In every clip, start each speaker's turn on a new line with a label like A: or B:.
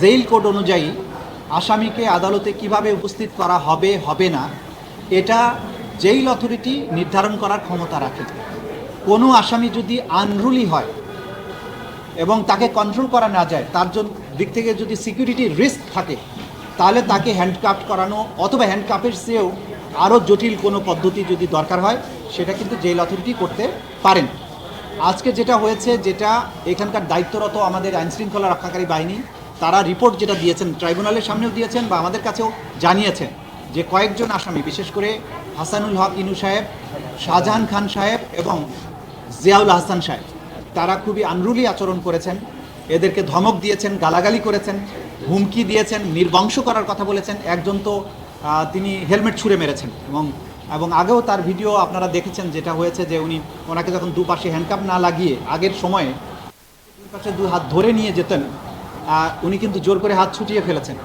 A: Jail code অনুযায়ী আসামিকে আদালতে কীভাবে উপস্থিত করা হবে হবে না, এটা জেইল অথরিটি নির্ধারণ করার ক্ষমতা রাখে। কোনো আসামি যদি আনরুলি হয় এবং তাকে কন্ট্রোল করা না যায়, তার জন্য দিক থেকে যদি সিকিউরিটি রিস্ক থাকে, তাহলে তাকে হ্যান্ডকাপ করানো অথবা হ্যান্ডকাপের চেয়েও আরও জটিল কোনো পদ্ধতি যদি দরকার হয়, সেটা কিন্তু জেল অথরিটি করতে পারেন। আজকে যেটা হয়েছে, যেটা এখানকার দায়িত্বরত আমাদের আইনশৃঙ্খলা রক্ষাকারী বাহিনী তারা রিপোর্ট যেটা দিয়েছেন ট্রাইব্যুনালের সামনেও দিয়েছেন বা আমাদের কাছেও জানিয়েছেন যে কয়েকজন আসামি, বিশেষ করে হাসানুল হক, ইনু সাহেব, শাহজাহান খান সাহেব এবং জিয়াউল হাসান সাহেব, তারা খুবই আনরুলি আচরণ করেছেন। এদেরকে ধমক দিয়েছেন, গালাগালি করেছেন, হুমকি দিয়েছেন, নির্বংশ করার কথা বলেছেন। একজন তো তিনি হেলমেট ছুঁড়ে মেরেছেন এবং এবং আগেও তার ভিডিও আপনারা দেখেছেন যেটা হয়েছে যে উনি ওনাকে যখন দুপাশে হ্যান্ডকাপ না লাগিয়ে আগের সময়ে দুই পাশে দু হাত ধরে নিয়ে যেতেন উনি কিন্তু জোর করে হাত ছুটিয়ে ফেলেছেন।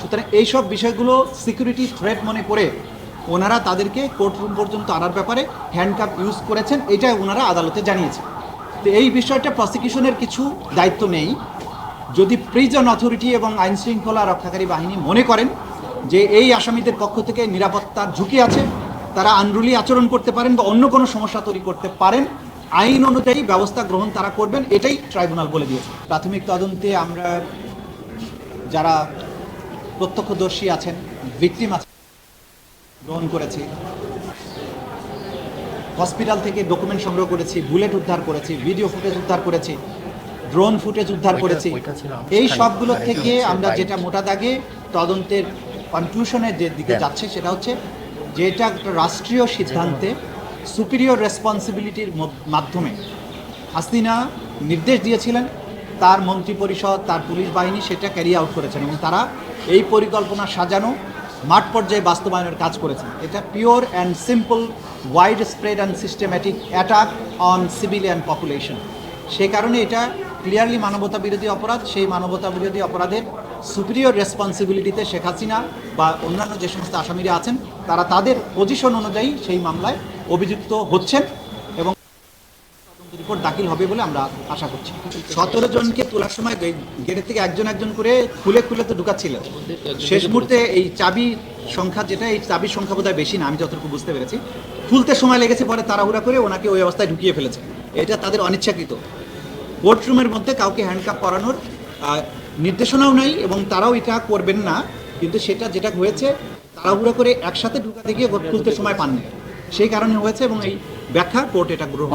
A: সুতরাং এইসব বিষয়গুলো সিকিউরিটি থ্রেট মনে করে ওনারা তাদেরকে কোর্টরুম পর্যন্ত আনার ব্যাপারে হ্যান্ডকাপ ইউজ করেছেন এটা ওনারা আদালতে জানিয়েছেন। তো এই বিষয়টা প্রসিকিউশনের কিছু দায়িত্ব নেই। যদি প্রিজন অথরিটি এবং আইন শৃঙ্খলা রক্ষাকারী বাহিনী মনে করেন যে এই আসামিদের পক্ষ থেকে নিরাপত্তার ঝুঁকি আছে, তারা আনরুলি আচরণ করতে পারেন বা অন্য কোনো সমস্যা তৈরি করতে পারেন আইন অনুযায়ী ব্যবস্থা গ্রহণ তারা করবেন এটাই ট্রাইব্যুনাল বলে দিয়েছে। প্রাথমিক তদন্তে আমরা যারা প্রত্যক্ষদর্শী আছেন ভিকটিম আছেন গ্রহণ করেছি। হসপিটাল থেকে ডকুমেন্ট সংগ্রহ করেছি বুলেট উদ্ধার করেছি ভিডিও ফুটেজ উদ্ধার করেছি ড্রোন ফুটেজ উদ্ধার করেছি। এই সবগুলো থেকে আমরা যেটা মোটা দাগে তদন্তের কনক্লুশনের যে দিকে যাচ্ছে সেটা হচ্ছে যে এটা একটা রাষ্ট্রীয় সিদ্ধান্তে সুপিরিয়র রেসপন্সিবিলিটির মাধ্যমে। হাসিনা নির্দেশ দিয়েছিলেন, তার মন্ত্রিপরিষদ, তার পুলিশ বাহিনী সেটা ক্যারি আউট করেছেন এবং তারা এই পরিকল্পনা সাজানো, মাঠ পর্যায়ে বাস্তবায়নের কাজ করেছেন। এটা pure and simple widespread and systematic attack on civilian population সে কারণে এটা ক্লিয়ারলি মানবতা বিরোধী অপরাধ। সেই মানবতা বিরোধী অপরাধের সুপিরিয়র রেসপন্সিবিলিটিতে শেখ হাসিনা বা অন্যান্য যে সমস্ত আসামিরা আছেন, তারা তাদের পজিশন অনুযায়ী সেই মামলায় অভিযুক্ত হচ্ছেন এবং তদন্ত রিপোর্ট দাখিল হবে বলে আমরা আশা করছি। সতেরো জনকে তোলার সময় গে- গেটের থেকে একজন একজন করে খুলে খুলে তো ঢুকাচ্ছিলেন শেষ মুহূর্তে এই চাবি সংখ্যা যেটা, এই চাবির সংখ্যা বোধহয় বেশি না, আমি যতটুকু বুঝতে পেরেছি। খুলতে সময় লেগেছে, পরে তাড়াহুড়া করে ওনাকে ওই অবস্থায় ঢুকিয়ে ফেলেছে। এটা তাদের অনিচ্ছাকৃত। কোর্টরুমের মধ্যে কাউকে হ্যান্ডকাপ করানোর নির্দেশনাও নাই এবং তারাও এটা করবেন না। কিন্তু সেটা যেটা হয়েছে, তাড়াহুড়া করে একসাথে ঢুকাতে গিয়ে খুলতে সময় পাননি। সেই কারণে হয়েছে এবং এই ব্যাখ্যা কোর্ট এটা গ্রহণ।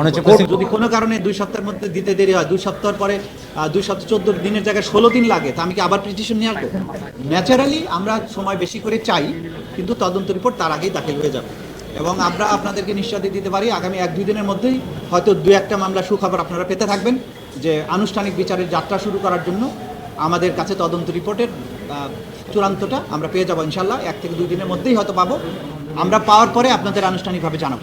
A: যদি কোনো কারণে দুই সপ্তাহের মধ্যে দিতে দেরি হয়। দুই সপ্তাহ পরে দুই সপ্তাহ চোদ্দ দিনের জায়গায় ষোলো দিন লাগে তা আমি কি আবার পিটিশন নিয়ে আসব? ন্যাচারালি আমরা সময় বেশি করে চাই কিন্তু তদন্ত রিপোর্ট তার আগেই দাখিল হয়ে যাবে। এবং আমরা আপনাদেরকে নিশ্চয়তা দিতে পারি আগামী এক দুই দিনের মধ্যেই হয়তো দু একটা মামলা সুখবর আপনারা পেতে থাকবেন যে আনুষ্ঠানিক বিচারের যাত্রা শুরু করার জন্য আমাদের কাছে তদন্ত রিপোর্টের চূড়ান্তটা আমরা পেয়ে যাব ইনশাল্লাহ। এক থেকে দুই দিনের মধ্যেই হয়তো পাবো। আমরা পাওয়ার পরে আপনাদের আনুষ্ঠানিকভাবে জানাব।